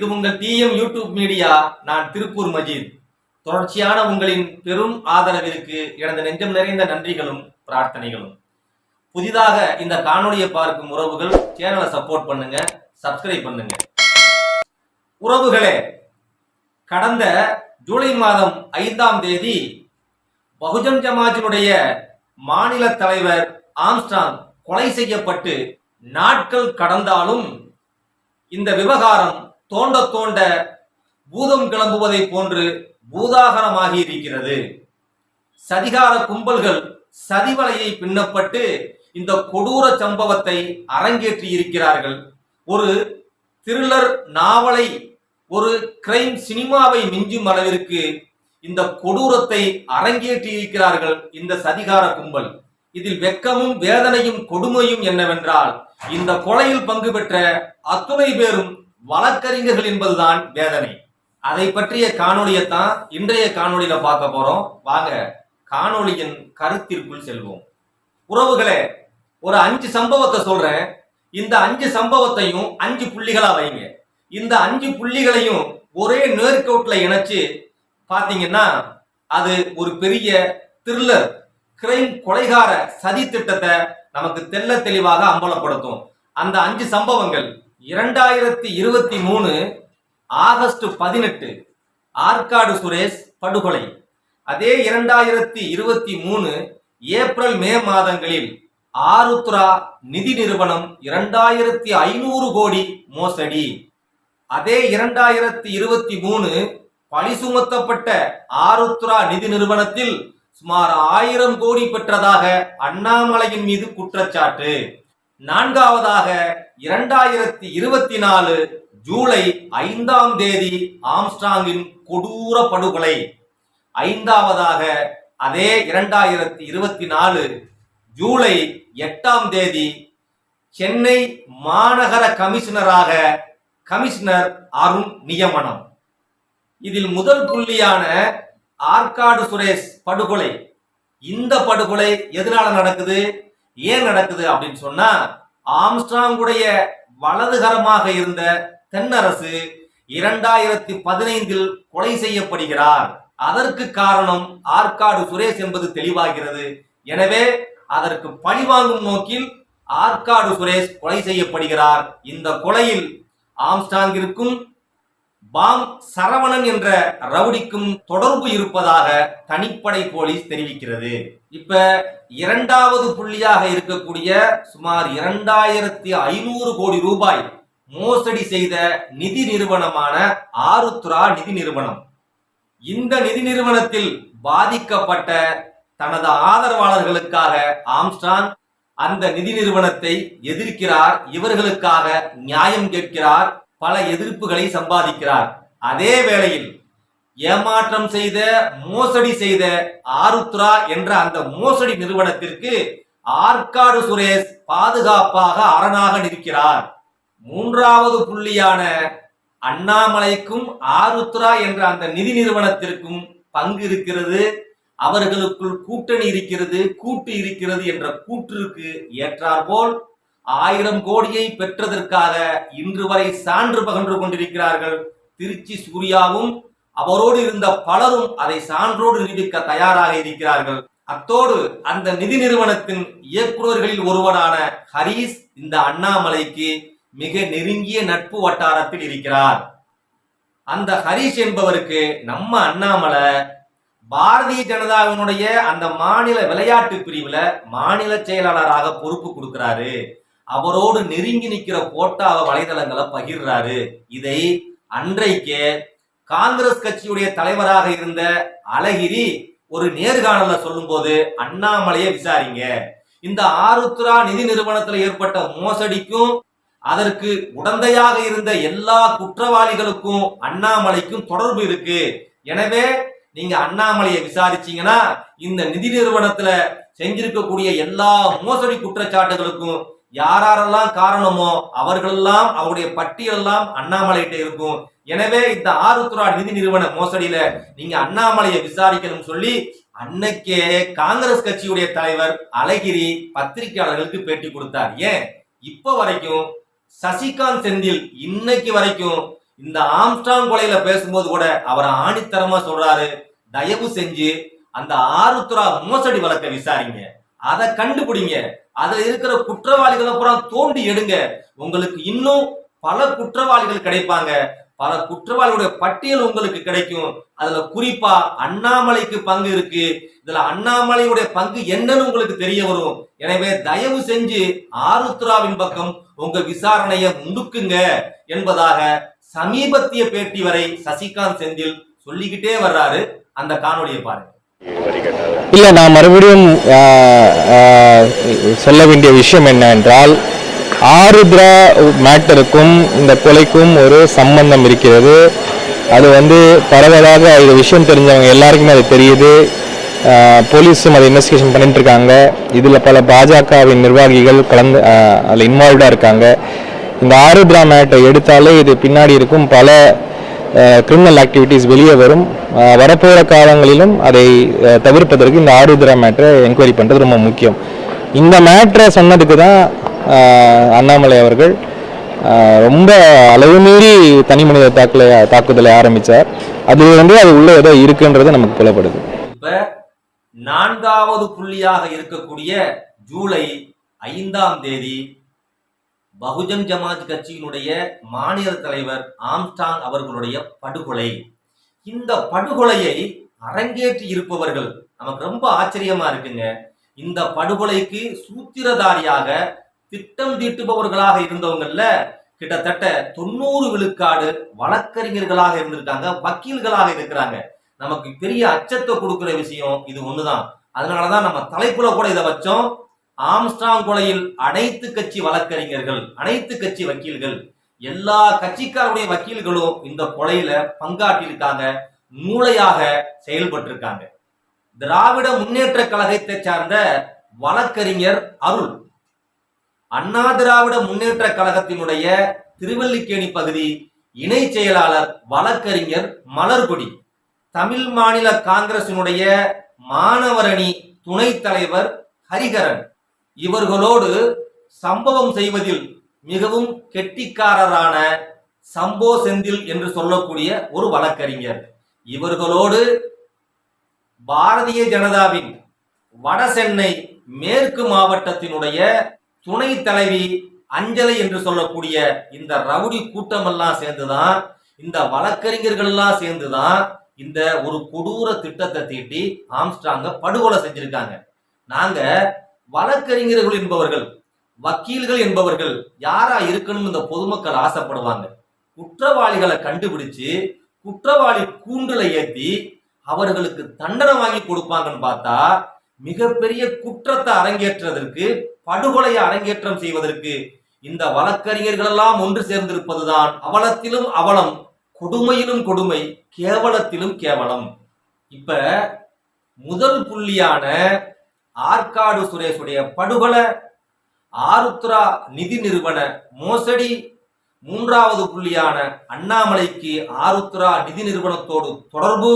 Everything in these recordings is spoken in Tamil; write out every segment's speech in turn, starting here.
இது உங்கள் டிஎம் யூடியூப் மீடியா நான் திருப்பூர் மஜீத். தொடர்ச்சியான உங்களின் பெரும் ஆதரவிற்கு எனது நெஞ்சம் நிறைந்த நன்றிகளும் பிரார்த்தனைகளும். புதிதாக இந்த காணொளியை பார்க்கும் உறவுகள் சேனலை சப்போர்ட் பண்ணுங்க சப்ஸ்கிரைப் பண்ணுங்க. உறவுகளே கடந்த ஜூலை மாதம் ஐந்தாம் தேதி பகுஜன் சமாஜினுடைய மாநில தலைவர் ஆம்ஸ்டாங் கொலை செய்யப்பட்டு நாட்கள் கடந்தாலும் இந்த விவகாரம் தோண்ட தோண்ட பூதம் கிளம்புவதை போன்று பூதாகரமாகி இருக்கிறது. சதிகார கும்பல்கள் சதிவலையை பின்னப்பட்டு இந்த கொடூர சம்பவத்தை அரங்கேற்றி இருக்கிறார்கள். ஒரு த்ரில்லர் நாவலை ஒரு கிரைம் சினிமாவை மிஞ்சும் அளவிற்கு இந்த கொடூரத்தை அரங்கேற்றி இருக்கிறார்கள் இந்த சதிகார கும்பல். இதில் வெக்கமும் வேதனையும் கொடுமையும் என்னவென்றால் இந்த கொலையில் பங்கு பெற்ற அத்துணை பேரும் வழக்கறிஞர்கள் என்பதுதான் வேதனை. அதை பற்றிய காணொலியைத்தான் இன்றைய காணொலியில பார்க்க போறோம். வாங்க காணொலியின் கருத்திற்குள் செல்வோம். உறவுகளே ஒரு அஞ்சு சம்பவத்தை சொல்றேன். இந்த அஞ்சு சம்பவத்தையும் அஞ்சு புள்ளிகளா வைங்க. இந்த அஞ்சு புள்ளிகளையும் ஒரே நேர்கோட்ல இணைச்சு பாத்தீங்கன்னா அது ஒரு பெரிய த்ரில்லர் கிரைம் கொலைகார சதி திட்டத்தை நமக்கு தெள்ள தெளிவாக அம்பலப்படுத்தும். அந்த அஞ்சு சம்பவங்கள் இரண்டாயிரத்தி இருபத்தி மூணு ஆகஸ்ட் பதினெட்டு ஆற்காடு சுரேஷ் படுகொலை. அதே இரண்டாயிரத்தி இருபத்தி மூணு ஏப்ரல் மே மாதங்களில் ஆருத்ரா நிதி நிறுவனம் இரண்டாயிரத்தி ஐநூறு கோடி மோசடி. அதே இரண்டாயிரத்தி இருபத்தி மூணு பழி சுமத்தப்பட்ட ஆருத்ரா நிதி நிறுவனத்தில் சுமார் ஆயிரம் கோடி பெற்றதாக அண்ணாமலையின் மீது குற்றச்சாட்டு. நான்காவதாக இரண்டாயிரத்தி இருபத்தி நாலு ஜூலை ஐந்தாம் தேதி ஆம்ஸ்டாங்கின் கொடூர படுகொலை. ஐந்தாவதாக அதே இரண்டாயிரத்தி இருபத்தி நாலு ஜூலை எட்டாம் தேதி சென்னை மாநகர கமிஷனராக கமிஷனர் அருண் நியமனம். இதில் முதல் புள்ளியான ஆற்காடு சுரேஷ் படுகொலை. இந்த படுகொலை எதனால நடக்குது? ஏன் நடக்குது அப்படின்னு சொன்னா ஆம்ஸ்ட்ராங்குடைய வலதுகரமாக இருந்த தென்னரசு இரண்டாயிரத்தி பதினைந்தில் கொலை செய்யப்படுகிறார். அதற்கு காரணம் ஆற்காடு சுரேஷ் என்பது தெளிவாகிறது. எனவே அதற்கு பழிவாங்கும் நோக்கில் ஆற்காடு சுரேஷ் கொலை செய்யப்படுகிறார். இந்த கொலையில் ஆம்ஸ்டாங்கிற்கும் பாங் சரவணன் என்ற ரவுடிக்கும் தொடர்பு இருப்பதாக தனிப்படை போலீஸ் தெரிவிக்கிறது. இப்ப இரண்டாவது புள்ளியாக இருக்கக்கூடிய சுமார் இரண்டாயிரத்தி ஐநூறு கோடி ரூபாய் மோசடி செய்த நிதி நிறுவனமான ஆருத்ரா நிதி நிறுவனம். இந்த நிதி நிறுவனத்தில் பாதிக்கப்பட்ட தனது ஆதரவாளர்களுக்காக ஆம்ஸ்டாங் அந்த நிதி நிறுவனத்தை எதிர்க்கிறார் இவர்களுக்காக நியாயம் கேட்கிறார் பல எதிர்ப்புகளை சம்பாதிக்கிறார். அதே வேளையில் ஏமாற்றம் செய்த மோசடி செய்த ஆருத்ரா என்ற அந்த மோசடி நிறுவனத்திற்கு ஆற்காடு சுரேஷ் பாதுகாப்பாக அரணாக நிற்கிறார். மூன்றாவது புள்ளியான அண்ணாமலைக்கும் ஆருத்ரா என்ற அந்த நிதி நிறுவனத்திற்கும் பங்கு இருக்கிறது. அவர்களுக்குள் கூட்டணி இருக்கிறது கூட்டு இருக்கிறது என்ற கூற்றிற்கு ஏற்றாற்போல் ஆயிரம் கோடியை பெற்றதற்காக இன்று வரை சான்று பகன்று கொண்டிருக்கிறார்கள். திருச்சி சூர்யாவும் அவரோடு இருந்த பலரும் அதை சான்றோடு நிரூபிக்க தயாராக இருக்கிறார்கள். அத்தோடு அந்த நிதி நிறுவனத்தின் இயக்குநர்களில் ஒருவரான ஹரீஸ் இந்த அண்ணாமலைக்கு மிக நெருங்கிய நட்பு வட்டாரத்தில் இருக்கிறார். அந்த ஹரீஷ் என்பவருக்கு நம்ம அண்ணாமலை பாரதிய ஜனதாவினுடைய அந்த மாநில விளையாட்டு பிரிவுல மாநில செயலாளராக பொறுப்பு கொடுக்கிறாரு. அவரோடு நெருங்கி நிற்கிற கோட்டாவ வலைதளங்களை பகிர்றாரு. இதை அன்றைக்கே காங்கிரஸ் கட்சியுடைய தலைவராக இருந்த அழகிரி ஒரு நேர்காணல சொல்லும்போது அண்ணாமலையை விசாரிங்க. இந்த ஆருத்ரா நிதி நிறுவனத்தில் ஏற்பட்ட மோசடிக்கும் அதற்கு உடந்தையாக இருந்த எல்லா குற்றவாளிகளுக்கும் அண்ணாமலைக்கும் தொடர்பு இருக்கு. எனவே நீங்க அண்ணாமலையை விசாரிச்சீங்கன்னா இந்த நிதி நிறுவனத்துல செஞ்சிருக்கக்கூடிய எல்லா மோசடி குற்றச்சாட்டுகளுக்கும் யாரெல்லாம் காரணமோ அவர்களெல்லாம் அவருடைய பட்டியலெல்லாம் அண்ணாமலைகிட்ட இருக்கும். எனவே இந்த ஆருத்ரா நிதி நிறுவன மோசடியில நீங்க அண்ணாமலையை விசாரிக்கணும் சொல்லி அன்னைக்கே காங்கிரஸ் கட்சியுடைய தலைவர் அழகிரி பத்திரிகையாளர்களுக்கு பேட்டி கொடுத்தார். ஏன்? இப்ப வரைக்கும் சசிகாந்த் செந்தில் இன்னைக்கு வரைக்கும் இந்த ஆம்ஸ்டாங் கொலையில பேசும்போது கூட அவர் ஆணித்தரமா சொல்றாரு. தயவு செஞ்சு அந்த ஆருத்ரா மோசடி வழக்கை விசாரிங்க. அதை கண்டுபிடிங்க. அதுல இருக்கிற குற்றவாளிகளை பூரா தோண்டி எடுங்க. உங்களுக்கு இன்னும் பல குற்றவாளிகள் கிடைப்பாங்க. பல குற்றவாளிகளுடைய பட்டியல் உங்களுக்கு கிடைக்கும். அதுல குறிப்பா அண்ணாமலைக்கு பங்கு இருக்கு. இதுல அண்ணாமலையுடைய பங்கு என்னன்னு உங்களுக்கு தெரிய வரும். எனவே தயவு செஞ்சு ஆருத்ராவின் பக்கம் உங்க விசாரணையை முடுக்குங்க என்பதாக சமீபத்திய பேட்டி வரை சசிகாந்த் செந்தில் சொல்லிக்கிட்டே வர்றாரு. அந்த காணொலியை பாருங்க. இல்லை நான் மறுபடியும் சொல்ல வேண்டிய விஷயம் என்னவென்றால் ஆருத்ரா மேட்டருக்கும் இந்த கொலைக்கும் ஒரு சம்பந்தம் இருக்கிறது. அது வந்து பரவலாக இது விஷயம் தெரிஞ்சவங்க எல்லாருக்குமே அது தெரியுது. போலீஸும் அதை இன்வெஸ்டிகேஷன் பண்ணிட்டு இருக்காங்க இதில் பல பாஜகவின் நிர்வாகிகள் கலந்து அதில் இன்வால்வ்டாக இருக்காங்க. இந்த ஆருத்ரா மேட்டை எடுத்தாலே இது பின்னாடி இருக்கும் பல கிரிமினல் ஆக்டிவிட்டீஸ் வெளியே வரும். வரப்போகிற காலங்களிலும் அதை தவிர்ப்பதற்கு இந்த ஆருத்ரா மேட்டரை என்கொயரி பண்ணுறது ரொம்ப முக்கியம். இந்த மேட்ரை சொன்னதுக்கு தான் அண்ணாமலை அவர்கள் ரொம்ப அளவு மீறி தனி மனித தாக்கலை தாக்குதலை ஆரம்பித்தார் அது வந்து அது உள்ள ஏதோ இருக்குன்றது நமக்கு புலப்படுது. நான்காவது புள்ளியாக இருக்கக்கூடிய ஜூலை ஐந்தாம் தேதி பகுஜன் ஜமாத் கட்சியினுடைய மாநில தலைவர் ஆம்ஸ்டாங் அவர்களுடைய படுகொலை. இந்த படுகொலையை அரங்கேற்றி இருப்பவர்கள் நமக்கு ரொம்ப ஆச்சரியமா இருக்குங்க. இந்த படுகொலைக்கு சூத்திரதாரியாக திட்டம் தீட்டுபவர்களாக இருந்தவங்கல்ல கிட்டத்தட்ட தொண்ணூறு விழுக்காடு வழக்கறிஞர்களாக இருந்திருக்காங்க வக்கீல்களாக இருக்கிறாங்க. நமக்கு பெரிய அச்சத்தை கொடுக்கிற விஷயம் இது ஒண்ணுதான். அதனாலதான் நம்ம தலைப்புல கூட இதை வச்சோம். ஆம்ஸ்டாங் கொலையில் அனைத்து கட்சி வழக்கறிஞர்கள் அனைத்து கட்சி வக்கீல்கள் எல்லா கட்சிக்காருடைய வக்கீல்களும் இந்த கொலையில பங்காற்றியிருக்காங்க மூளையாக செயல்பட்டு இருக்காங்க திராவிட முன்னேற்ற கழகத்தை சார்ந்த வழக்கறிஞர் அருள். அண்ணா திராவிட முன்னேற்ற கழகத்தினுடைய திருவல்லிக்கேணி பகுதி இணை செயலாளர் வழக்கறிஞர் மலர்கொடி. தமிழ் மாநில காங்கிரசினுடைய மாணவரணி துணைத் தலைவர் ஹரிகரன் இவர்களோடு சம்பவம் செய்வதில் மிகவும் கெட்டிக்காரரான சம்போ செந்தில் என்று சொல்லக்கூடிய ஒரு வழக்கறிஞர். இவர்களோடு பாரதிய ஜனதாவின் வட சென்னை மேற்கு மாவட்டத்தினுடைய துணை தலைவி அஞ்சலை என்று சொல்லக்கூடிய இந்த ரவுடி கூட்டமெல்லாம் சேர்ந்துதான் இந்த வழக்கறிஞர்கள் எல்லாம் சேர்ந்துதான் இந்த ஒரு கொடூர திட்டத்தை தீட்டி ஆம்ஸ்டாங்க படுகொலை செஞ்சிருக்காங்க. நாங்க வழக்கறிஞர்கள் என்பவர்கள் வக்கீல்கள் என்பவர்கள் யாரா இருக்கணும் இந்த பொதுமக்கள் ஆசைப்படுவாங்க. குற்றவாளிகளை கண்டுபிடிச்சு குற்றவாளி கூண்டுல ஏத்தி அவர்களுக்கு தண்டனை வாங்கி கொடுப்பாங்கன்னு பார்த்தா மிகப்பெரிய குற்றத்தை அரங்கேற்றுவதற்கு படுகொலையை அரங்கேற்றம் செய்வதற்கு இந்த வழக்கறிஞர்கள் எல்லாம் ஒன்று சேர்ந்திருப்பதுதான் அவலத்திலும் அவலம் கொடுமையிலும் கொடுமை கேவலத்திலும் கேவலம். இப்ப முதல் புள்ளியான ஆற்காடு சுரேஷுடைய படுகொலை ஆருத்ரா நிதி நிறுவன மோசடி மூன்றாவது புள்ளியான அண்ணாமலைக்கு ஆருத்ரா நிதி நிறுவனத்தோடு தொடர்பு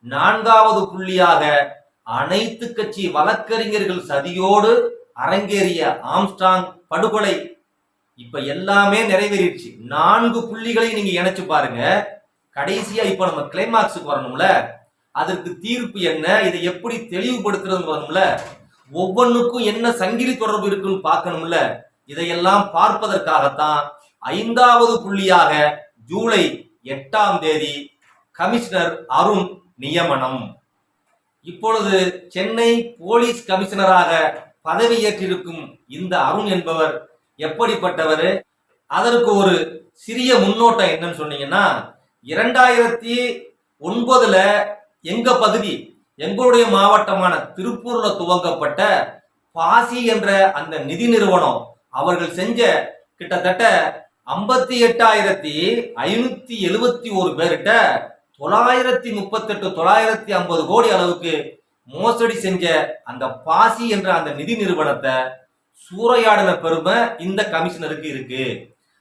நான்காவது புள்ளியாக அனைத்து கட்சி வழக்கறிஞர்கள் சதியோடு அரங்கேறிய ஆம்ஸ்டாங் படுகொலை. இப்ப எல்லாமே நிறைவேறிடுச்சு. நான்கு புள்ளிகளை நீங்க இணைச்சு பாருங்க. கடைசியா இப்ப நம்ம கிளைமாக்ஸுக்கு வரணும்ல. அதற்கு தீர்ப்பு என்ன? இதை எப்படி தெளிவுபடுத்துறது வரணும்ல ஒவ்வொன்றுக்கும் என்ன சங்கிலி தொடர்பு இருக்குன்னு பார்க்கணும்ல. இதையெல்லாம் பார்ப்பதற்காகத்தான் ஐந்தாவது புள்ளியாக ஜூலை எட்டாம் தேதி கமிஷனர் அருண் நியமனம். இப்பொழுது சென்னை போலீஸ் கமிஷனராக பதவியேற்றிருக்கும் இந்த அருண் என்பவர் எப்படிப்பட்டவர்? அதற்கு ஒரு சிறிய முன்னோட்டம் என்னன்னு சொன்னீங்கன்னா இரண்டாயிரத்தி ஒன்பதுல எங்க பகுதி எங்களுடைய மாவட்டமான திருப்பூர்ல துவங்கப்பட்ட பாசி என்ற அந்த நிதி நிறுவனம் அவர்கள் செஞ்ச கிட்டத்தட்ட ஐம்பத்தி எட்டாயிரத்தி ஐநூத்தி எழுபத்தி ஒரு பேர்கிட்ட தொள்ளாயிரத்தி முப்பத்தெட்டு தொள்ளாயிரத்தி ஐம்பது கோடி அளவுக்கு மோசடி செஞ்ச அந்த பாசி என்ற அந்த நிதி நிறுவனத்தை சூறையாடின பெருமை இந்த கமிஷனருக்கு இருக்கு.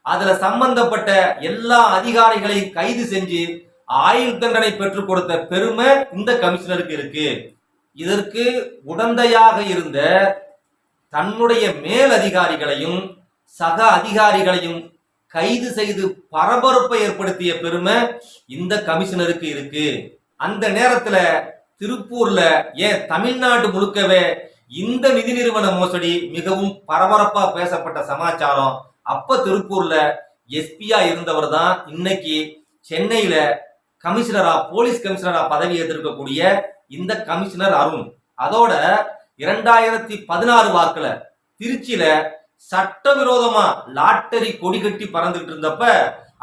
அதுல சம்பந்தப்பட்ட எல்லா அதிகாரிகளையும் கைது செஞ்சு ஆயுள் தண்டனை பெற்றுக் கொடுத்த பெருமை இந்த கமிஷனருக்கு இருக்கு. இதற்கு உடந்தையாக இருந்த தன்னுடைய மேல் அதிகாரிகளையும் சக அதிகாரிகளையும் கைது செய்து பரபரப்பை ஏற்படுத்திய பெருமை இந்த கமிஷனருக்கு இருக்கு. அந்த நேரத்துல திருப்பூர்ல ஏன் தமிழ்நாடு முழுக்கவே இந்த நிதி நிறுவன மோசடி மிகவும் பரபரப்பா பேசப்பட்ட சமாச்சாரம். அப்ப திருப்பூர்ல எஸ்பியா இருந்தவர் தான். இன்னைக்கு சென்னையில கமிஷனரா போலீஸ் கமிஷனரா பதவி ஏற்றிருக்கக்கூடிய இந்த கமிஷனர் அருண். அதோட இரண்டாயிரத்தி பதினாறு வாக்குல திருச்சியில சட்டவிரோதமா லாட்டரி கொடி கட்டி பறந்துட்டு இருந்தப்ப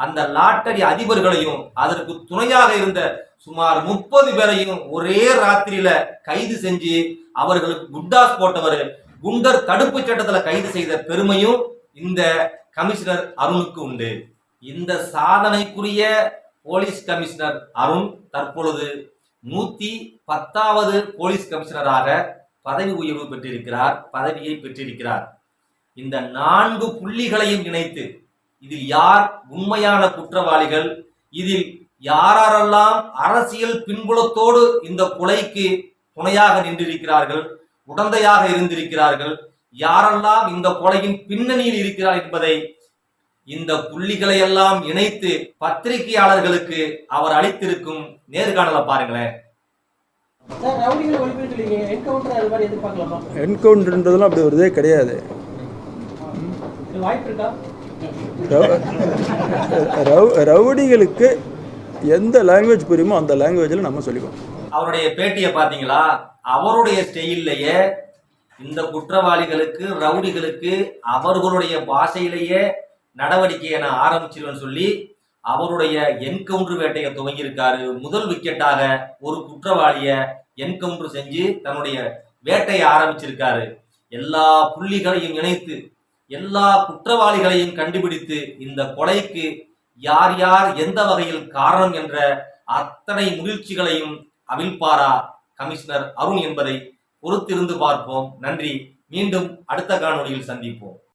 அந்த லாட்டரி அதிபர்களையும் அதற்கு துணையாக இருந்த சுமார் முப்பது பேரையும் ஒரே ராத்திரியில கைது செஞ்சு அவர்களுக்கு குண்டாஸ் போட்டவர் குண்டர் தடுப்பு சட்டத்துல கைது செய்த பெருமையும் இந்த கமிஷனர் அருணுக்கு உண்டு. இந்த சாதனைக்குரிய போலீஸ் கமிஷனர் அருண் தற்பொழுது நூத்தி பத்தாவது போலீஸ் கமிஷனராக பதவி உயர்வு பெற்றிருக்கிறார் பதவியை பெற்றிருக்கிறார். இந்த நான்கு புள்ளிகளையும் இணைத்து இதில் யார் உண்மையான குற்றவாளிகள் இதில் யாரெல்லாம் அரசியல் பின்புலத்தோடு இந்த கொலைக்கு துணையாக நின்றிருக்கிறார்கள் உடந்தையாக இருந்திருக்கிறார்கள் யாரெல்லாம் இந்த கொலையின் பின்னணியில் இருக்கிறார் என்பதை இந்த புள்ளிகளை எல்லாம் இணைத்து பத்திரிகையாளர்களுக்கு அவர் அளித்திருக்கும் நேர்காணலை பாருங்களேன். சார் ரவுடிகளை ஒழிப்புன்னு சொல்லிங்க என்கவுண்டர் அது மாதிரி எதிர்பார்க்கலாமா? என்கவுண்டர்ன்றதெல்லாம் அப்படி ஒரு இதே கிடையாது ரவுடிகளுக்கு எந்த லாங்குவேஜ் புரியுமோ அந்த லாங்குவேஜில் நம்ம சொல்லிக்குவோம். அவருடைய பேட்டியை பாத்தீங்களா அவருடைய ஸ்டைல்லையே இந்த குற்றவாளிகளுக்கு ரவுடிகளுக்கு அவர்களுடைய பாஷையிலேயே நடவடிக்கையை நான் ஆரம்பிச்சிருவேன்னு சொல்லி அவருடைய என்கவுண்டர் வேட்டையை துவங்கியிருக்காரு. முதல் விக்கெட்டாக ஒரு குற்றவாளிய என்கவுண்டர் செஞ்சு தன்னுடைய வேட்டையை ஆரம்பிச்சிருக்காரு. எல்லா புள்ளிகளையும் இணைத்து எல்லா குற்றவாளிகளையும் கண்டுபிடித்து இந்த கொலைக்கு யார் யார் எந்த வகையில் காரணம் என்ற அத்தனை முயற்சிகளையும் அவிழ்பாரா கமிஷனர் அருண் என்பதை பொறுத்திருந்து பார்ப்போம். நன்றி. மீண்டும் அடுத்த காணொலியில் சந்திப்போம்.